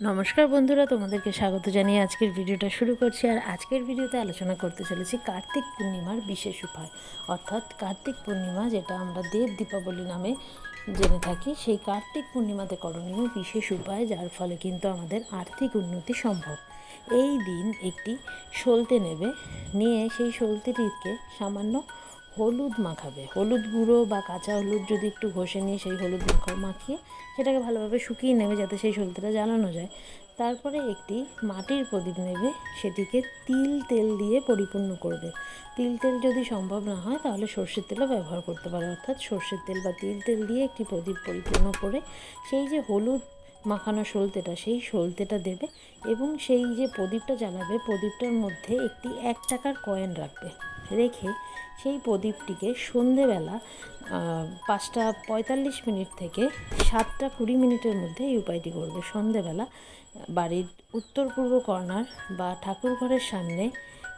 নমস্কার বন্ধুরা, তোমাদেরকে স্বাগত জানিয়ে আজকের ভিডিওটা শুরু করছি। আর আজকের ভিডিওতে আলোচনা করতে চলেছি কার্তিক পূর্ণিমার বিশেষ উপায়। অর্থাৎ কার্তিক পূর্ণিমা, যেটা আমরা দেব দীপাবলি নামে জেনে থাকি, সেই কার্তিক পূর্ণিমাতে করণীয় বিশেষ উপায়, যার ফলে কিন্তু আমাদের আর্থিক উন্নতি সম্ভব। এই দিন একটি সলতে নেবে, নিয়ে সেই সলতেটিকে সামান্য হলুদ মাখাবে। হলুদ গুঁড়ো বা কাঁচা হলুদ যদি একটু ঘষে নিয়ে সেই হলুদ মাখা, মাখিয়ে সেটাকে ভালোভাবে শুকিয়ে নেবে যাতে সেই সলতেটা জ্বালানো যায়। তারপরে একটি মাটির প্রদীপ নেবে, সেটিকে তিল তেল দিয়ে পরিপূর্ণ করবে। তিল তেল যদি সম্ভব না হয় তাহলে সর্ষের তেলও ব্যবহার করতে পারে। অর্থাৎ সর্ষের তেল বা তিল তেল দিয়ে একটি প্রদীপ পরিপূর্ণ করে সেই যে হলুদ মাখানো সলতেটা সেই সলতেটা দেবে এবং সেই যে প্রদীপটা জ্বালাবে, প্রদীপটার মধ্যে একটি এক টাকার কয়েন রাখবে। রেখে সেই প্রদীপটিকে সন্ধেবেলা পাঁচটা পঁয়তাল্লিশ মিনিট থেকে সাতটা কুড়ি মিনিটের মধ্যে এই উপায়টি করবে। সন্ধেবেলা বাড়ির উত্তর পূর্ব কর্নার বা ঠাকুর ঘরের সামনে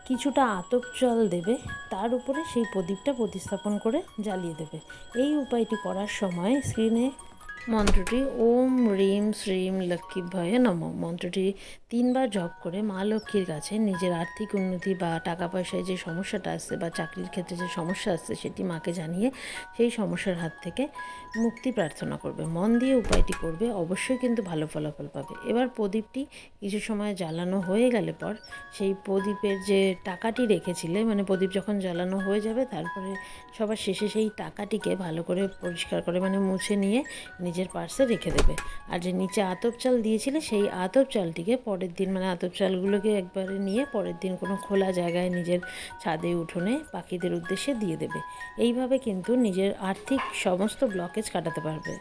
কিছুটা আতপ জল দেবে, তার উপরে সেই প্রদীপটা প্রতিস্থাপন করে জ্বালিয়ে দেবে। এই উপায়টি করার সময় স্ক্রিনে মন্ত্রটি ওম রিম শ্রীম লক্ষ্মী ভয়ে নম। মন্ত্রটি তিনবার জপ করে মা লক্ষ্মীর কাছে নিজের আর্থিক উন্নতি বা টাকা পয়সায় যে সমস্যাটা আসছে বা চাকরির ক্ষেত্রে যে সমস্যা আসছে সেটি মাকে জানিয়ে সেই সমস্যার হাত থেকে মুক্তি প্রার্থনা করবে। মন দিয়ে উপায়টি করবে, অবশ্যই কিন্তু ভালো ফলাফল পাবে। এবার প্রদীপটি কিছু সময় জ্বালানো হয়ে গেলে পর সেই প্রদীপের যে টাকাটি রেখেছিলে মানে প্রদীপ যখন জ্বালানো হয়ে যাবে, তারপরে সবার শেষে সেই টাকাটিকে ভালো করে পরিষ্কার করে মানে মুছে নিয়ে নিজের পার্সে রেখে দেবে। আর যে নিচে আতপ চাল দিয়েছিলে, সেই আতপ চালটিকে পরের দিন মানে আতপ চালগুলোকে একবারে নিয়ে পরের দিন কোনো খোলা জায়গায় নিজের ছাদে, উঠোনে পাখিদের উদ্দেশ্যে দিয়ে দেবে। এইভাবে কিন্তু নিজের আর্থিক সমস্ত ব্লকেজ কাটাতে পারবে।